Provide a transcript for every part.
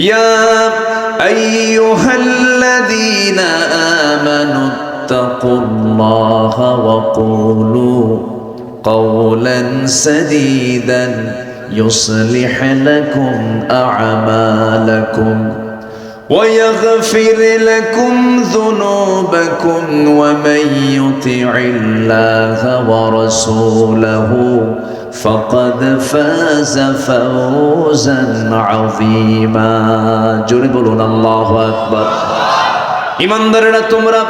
يا أيها الذين آمنوا اتقوا الله وقولوا قولا سديدا يصلح لكم أعمالكم ويغفر لكم ذنوبكم ومن يطع الله ورسوله فقد فاز فوزا عظيما جرب لنا الله أكبر ইমানদারেরা তোমরা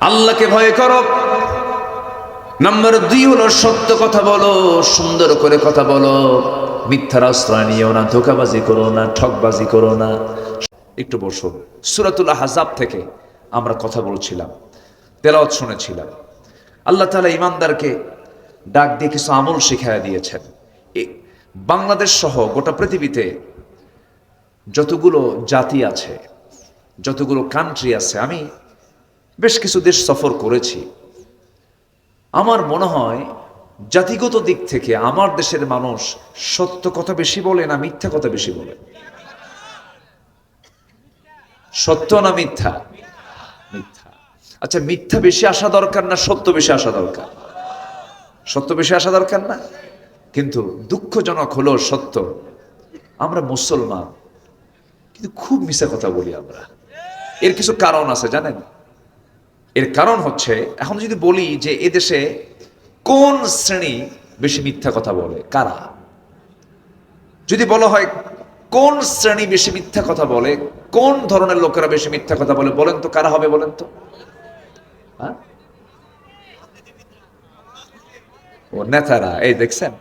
আল্লাহকে ভয় করো নাম্বার দুই হলো সত্য কথা বলো সুন্দর করে কথা বলো মিথ্যার আশ্রয় নিও না ধোকাবাজি করো না ঠকবাজি করো না একটু বসো সুরাতুল হাজাব থেকে আমরা কথা বলছিলাম তেলাওয়াত শুনেছিলাম আল্লাহ তাআলা ইমানদারকে ডাক দিয়ে কিছু আমল শিখাইয়া দিয়েছেন। বাংলাদেশ সহ গোটা পৃথিবীতে যতগুলো জাতি আছে, যতগুলো কান্ট্রি আছে, আমি বেশ কিছু দেশ সফর করেছি। আমার মনে হয় জাতিগত দিক থেকে আমার দেশের মানুষ সত্য কথা বেশি বলে না মিথ্যা কথা বেশি বলে? সত্য না মিথ্যা? মিথ্যা। আচ্ছা মিথ্যা বেশি আসা দরকার না সত্য বেশি আসা দরকার? সত্য বেশি আসা দরকার না। কিন্তু দুঃখজনক হলো সত্য, আমরা মুসলমান, কিন্তু খুব মিশা কথা বলি আমরা। এর কিছু কারণ আছে, জানেন? এর কারণ হচ্ছে, এখন যদি বলি যে এদেশে কোন শ্রেণি বেশি মিথ্যা কথা বলে? কারা? যদি বলা হয় কোন শ্রেণি বেশি মিথ্যা কথা বলে, কোন ধরনের লোকেরা বেশি মিথ্যা কথা বলে, বলেন তো কারা হবে, বলেন তো? হ্যাঁ? ও নেতারা, এই দেখছেন?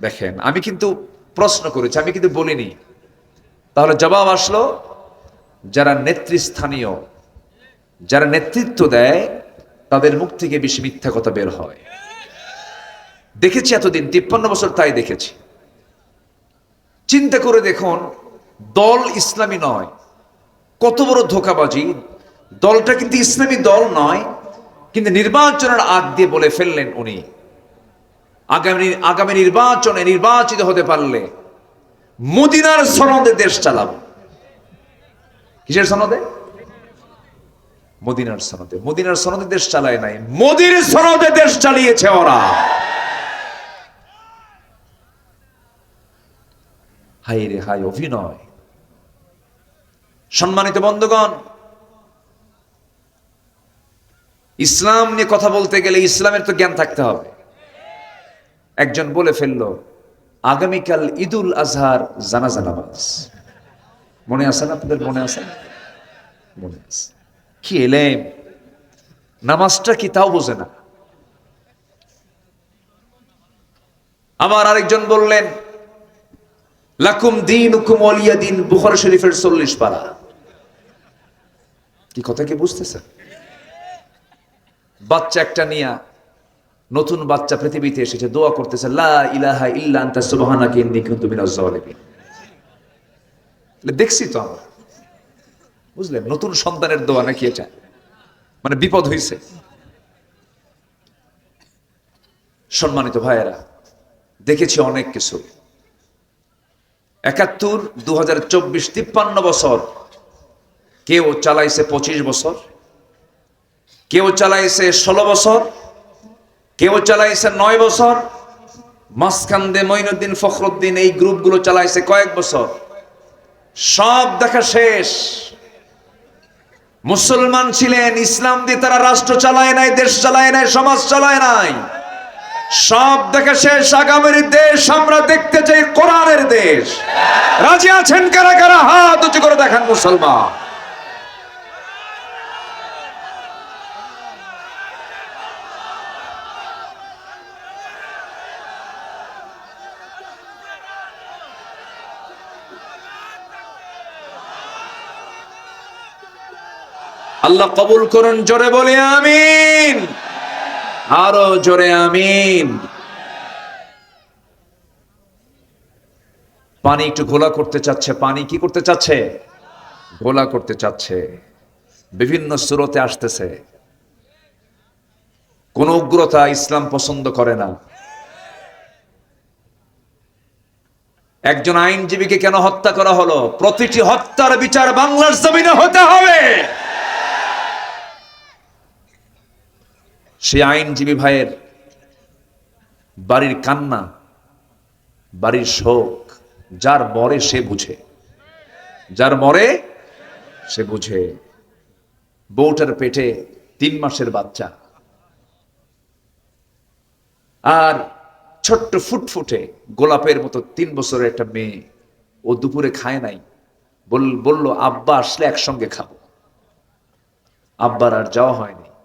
দেখেন, আমি কিন্তু প্রশ্ন করেছি, আমি কিন্তু বলিনি। তাহলে জবাব আসলো, যারা নেতৃস্থানীয়, যারা নেতৃত্ব দেয়, তাদের মুখ থেকে বেশি মিথ্যা কথা বের হয়। দেখেছি এতদিন, তিপ্পান্ন বছর তাই দেখেছি। চিন্তা করে দেখুন, দল ইসলামী নয়। কত বড় ধোকাবাজি। দলটা কিন্তু ইসলামী দল নয়, কিন্তু নির্বাচনের আগ দিয়ে বলে ফেললেন উনি। আগামী আগামী নির্বাচনে নির্বাচিত হতে পারলে মদিনার সনদে দেশ চালাবো। কিসের সনদে? মদিনার সনদে। মদিনার সনদে দেশ চালায় নাই। মোদির সনদে দেশ চালিয়েছে ওরা। হাই রে হাই অভিনয়। সম্মানিত বন্ধুগণ, ইসলাম নিয়ে কথা বলতে গেলে ইসলামের তো জ্ঞান থাকতে হবে। একজন বলে ফেলল, আগামীকাল ঈদুল আজহার জানাজা নামাজ। মনে আছে না আপনাদের? মনে আছে? মনে আছে। কি এলেম! নামাজটা কি তাও বোঝে না। আমার আরেকজন বললেন, লাকুম দিন হুকুম অলিয়া দিন। বুখার শরীফের চল্লিশ পারা। কি কথা কি বুঝতেছেন? বাচ্চা একটা নিয়া নতুন বাচ্চা পৃথিবীতে এসেছে, দোয়া করতেছে ইলাহা ইল্লা দেখছি তো আমরা। বুঝলেন? নতুন সন্তানের দোয়া নাকি এটা? মানে বিপদ হয়েছে সম্মানিত ভাইয়েরা, দেখেছি অনেক কিছু। একাত্তর দু হাজার চব্বিশ, তিপ্পান্ন বছর। কেউ চালাইছে পঁচিশ বছর, কেউ চালাইছে ষোলো বছর কেউ চালাইছে নয় বছর, মাঝখান দে মঈনুদ্দিন ফখরুদ্দিন এই গ্রুপগুলো চালাইছে কয়েক বছর। সব দেখা শেষ। মুসলমান ছিলেন, ইসলাম দিয়ে তারা রাষ্ট্র চালায় নাই, দেশ চালায় নাই, সমাজ চালায় নাই। সব দেখা শেষ, আগামীর দেশ আমরা দেখতে চাই কোরআনের দেশ। রাজি আছেন কারা কারা? হাত উঁচু করে দেখান মুসলমান। আল্লাহ কবুল করুন, জোরে বলে আমিন। আরও জোরে আমিন। পানি একটু ঘোলা করতে চাচ্ছে। পানি কি করতে চাচ্ছে? ঘোলা করতে চাচ্ছে। বিভিন্ন সুরতে আসতেছে। কোন উগ্রতা ইসলাম পছন্দ করে না। একজন আইনজীবীকে কেন হত্যা করা হলো? প্রতিটি হত্যার বিচার বাংলার জমিনে হতে হবে। সে আইনজীবী ভাইয়ের বাড়ির কান্না, বাড়ির শোক, যার মরে সে বুঝে। যার মরে সে বুঝে। বউটার পেটে তিন মাসের বাচ্চা। আর ছোট্ট ফুটফুটে গোলাপের মতো তিন বছরের একটা মেয়ে ও দুপুরে খায় নাই। বল- বলল, আব্বা, আসলে একসঙ্গে খাব। আব্বার আর যাওয়া হয়নি।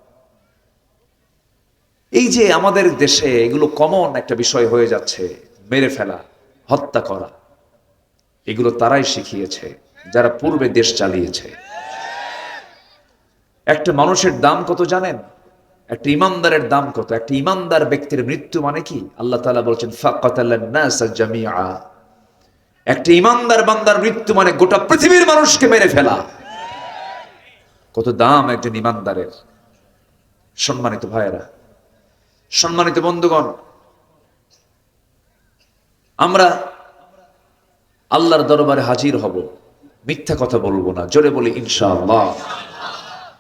এই যে আমাদের দেশে এগুলো কমন একটা বিষয় হয়ে যাচ্ছে, মেরে ফেলা, হত্যা করা, এগুলো তারাই শিখিয়েছে, যারা পূর্বে দেশ চালিয়েছে। একটা মানুষের দাম কত জানেন? একটা ইমানদারের দাম কত? একটা ইমানদার ব্যক্তির মৃত্যু মানে কি? আল্লাহ তাআলা বলছেন একটা ইমানদার বান্দার মৃত্যু মানে গোটা পৃথিবীর মানুষকে মেরে ফেলা। কত দাম একজন ইমানদারের। সম্মানিত ভাইয়েরা সম্মানিত বন্ধুগণ, আমরা আল্লাহর দরবারে হাজির হব। মিথ্যা কথা বলব না, জোরে বলি ইনশাআল্লাহ।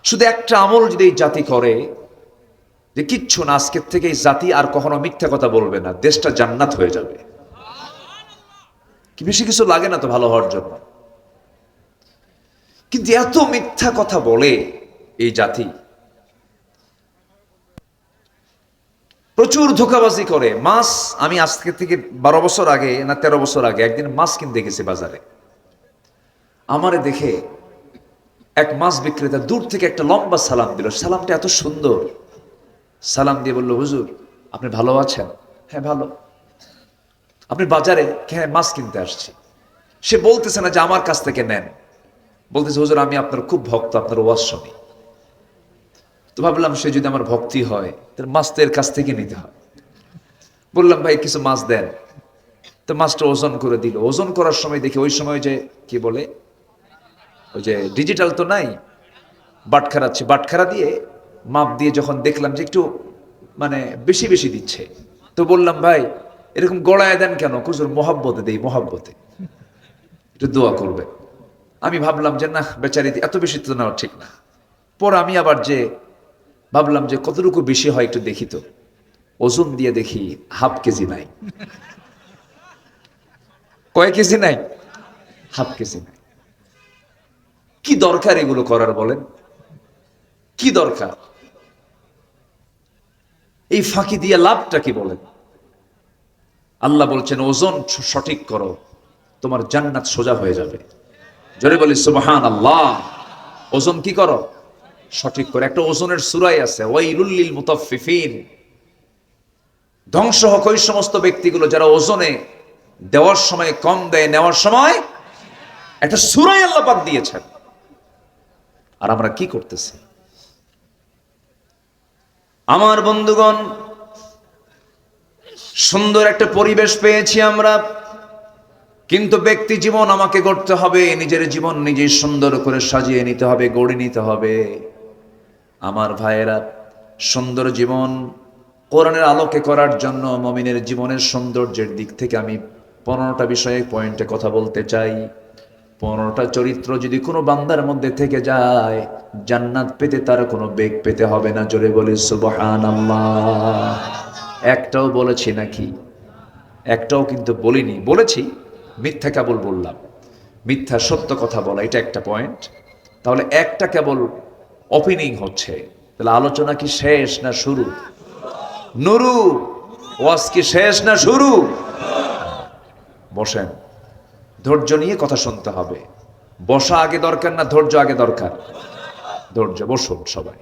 শুধু একটা আমল যদি এই জাতি করে, যে কিচ্ছু না, আজকের থেকে এই জাতি আর কখনো মিথ্যা কথা বলবে না, দেশটা জান্নাত হয়ে যাবে। বেশি কিছু লাগে না তো ভালো হওয়ার জন্য। কিন্তু এত মিথ্যা কথা বলে এই জাতি প্রচুর ধোকাবাজি করে। মাছ আমি আজকে থেকে বারো বছর আগে না তেরো বছর আগে একদিন মাছ কিনতে গেছি বাজারে। আমারে দেখে এক মাছ বিক্রেতা দূর থেকে একটা লম্বা সালাম দিল। সালামটা এত সুন্দর। সালাম দিয়ে বলল, হুজুর, আপনি ভালো আছেন? হ্যাঁ ভালো। আপনি বাজারে হ্যাঁ মাছ কিনতে আসছি। সে বলতেছে না যে আমার কাছ থেকে নেন। বলতেছে, হুজুর, আমি আপনার খুব ভক্ত, আপনার শুনি। তো ভাবলাম সে যদি আমার ভক্তি হয়, তাহলে মাছ তো এর কাছ থেকে নিতে হয়। বললাম, ভাই, কিছু মাছ দেন। তো মাছটা ওজন করে দিল। ওজন করার সময় দেখি ওই সময় যে, কি বলে, ওই যে ডিজিটাল তো নাই বাটখারা বাটখারা দিয়ে মাপ দিয়ে যখন দেখলাম যে একটু মানে বেশি বেশি দিচ্ছে, তো বললাম, ভাই, এরকম গড়ায় দেন কেন? কুজুর মহাব্বতে দেই, মহাব্বতে। একটু দোয়া করবে। আমি ভাবলাম যে না বেচারি এত বেশি তো নেওয়া ঠিক না। পর আমি আবার যে ভাবলাম যে কতটুকু বেশি হয় একটু দেখি তো। ওজন দিয়ে দেখি হাফ কেজি নাই। কয় কেজি নাই? হাফ কেজি নাই। কি দরকার এগুলো করার বলেন? কি দরকার? এই ফাঁকি দিয়ে লাভটা কি বলেন? আল্লাহ বলছেন, ওজন সঠিক করো, তোমার জান্নাত সোজা হয়ে যাবে। জোরে বলি সুবহান আল্লাহ ওজন কি করো? সঠিক করে। একটা ওজনের সুরাই আছে ওয়াইলুল্লিল ধ্বংস হোক ওই সমস্ত ব্যক্তিগুলো যারা ওজনে দেওয়ার সময় কম দেয়, নেওয়ার সময় একটা সুরাই আল্লাহ পাক দিয়েছেন। আর আমরা কি করতেছি? আমার বন্ধুগণ, সুন্দর একটা পরিবেশ পেয়েছি আমরা, কিন্তু ব্যক্তি জীবন আমাকে গড়তে হবে, নিজের জীবন নিজেই সুন্দর করে সাজিয়ে নিতে হবে, গড়ে নিতে হবে। আমার ভাইয়েরা, সুন্দর জীবন কোরআনের আলোকে করার জন্য মমিনের জীবনের সৌন্দর্যের দিক থেকে আমি পনেরোটা বিষয়ে পয়েন্টে কথা বলতে চাই। পনেরোটা চরিত্র যদি কোনো বান্দার মধ্যে থেকে যায়, জান্নাত পেতে তার কোনো বেগ পেতে হবে না, জোরে বলি সুবহান একটাও বলেছি নাকি? একটাও কিন্তু বলিনি। বলেছি, মিথ্যা কেবল বললাম। মিথ্যা সত্য কথা বলা, এটা একটা পয়েন্ট। তাহলে একটা কেবল ওপেনিং হচ্ছে। তাহলে আলোচনা কি শেষ না শুরু? নুরু, ওয়াজ কি শেষ না শুরু? বসেন। ধৈর্য নিয়ে কথা শুনতে হবে। বসা আগে দরকার না ধৈর্য আগে দরকার? ধৈর্য, বসুন সবাই।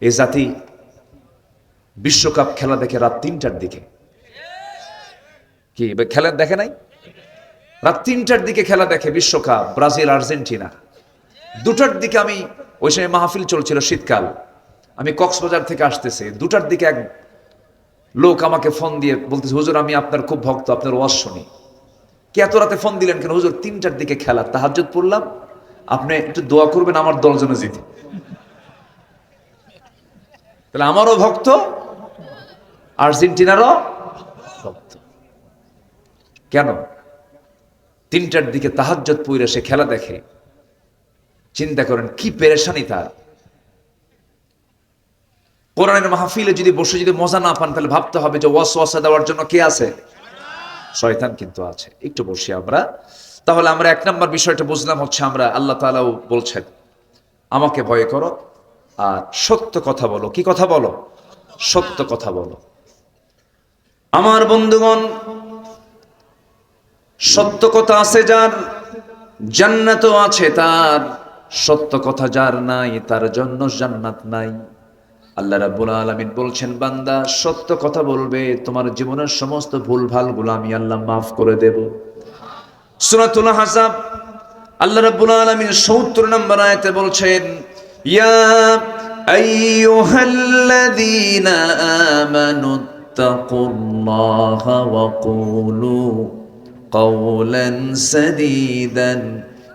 এ জাতি বিশ্বকাপ খেলা দেখে রাত তিনটার দিকে। কি খেলা দেখে নাই? রাত তিনটার দিকে খেলা দেখে বিশ্বকাপ, ব্রাজিল, আর্জেন্টিনা। দুটার দিকে আমি, ওই সময় মাহফিল চলছিল শীতকাল, আমি কক্সবাজার থেকে আসতেছি, দুটার দিকে এক লোক আমাকে ফোন দিয়ে বলতেছে, হুজুর, আমি আপনার খুব ভক্ত, আপনার ওয়াজ শুনি। কে এত রাতে ফোন দিলেন কেন? হুজুর, তিনটার দিকে খেলা, তাহাজ্জুদ পড়লাম, আপনি একটু দোয়া করবেন, আমার দল যেন জিতে। তাহলে আমারও ভক্ত, আর্জেন্টিনারও ভক্ত। কেন? তিনটার দিকে তাহাজ্জত পুইরে সে খেলা দেখে চিন্তা করেন, কি পেরেশানি তার? কোরআনের মাহফিলে যদি বসে যদি মজা না পান, তাহলে ভাবতে হবে যে ওয়াস ওয়াসা দেওয়ার জন্য কে আছে? শয়তান কিন্তু আছে। একটু বসি আমরা। তাহলে আমরা এক নম্বর বিষয়টা বুঝলাম হচ্ছে আমরা, আল্লাহ তাআলাও বলছেন, আমাকে ভয় করো আর সত্য কথা বলো। কি কথা বলো? সত্য কথা বলো। আমার বন্ধুগণ, সত্য কথা আছে যার, জান্নাতও আছে তার। সত্য কথা যার নাই তার জন্য জান্নাত নাই আল্লাহ রাব্বুল আলামিন বলছেন বান্দা সত্য কথা বলবে তোমার জীবনের সমস্ত ভুল ভালগুলো আমি আল্লাহ মাফ করে দেব সূরাতুল আহজাব আল্লাহ রাব্বুল আলামিন 70 নম্বর আয়াতে বলছেন ইয়া আইয়ুহাল্লাযীনা আমানু তাকুল্লাহা ওয়া কুলু قولا سديدا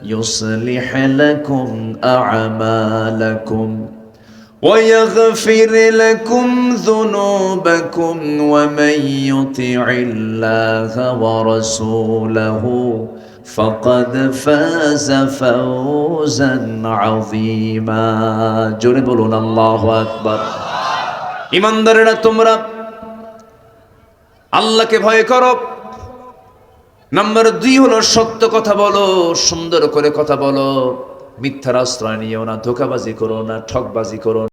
يصلح لكم اعمالكم ويغفر لكم ذنوبكم ومن يطع الله ورسوله فقد فاز فوزا عظيما جربون الله اكبر ইমানদারেরা তোমরা আল্লাহকে ভয় করো নাম্বার দুই হলো সত্য কথা বলো, সুন্দর করে কথা বলো মিথ্যার আশ্রয় নিও না, ধোকাবাজি করো না ঠকবাজি করো।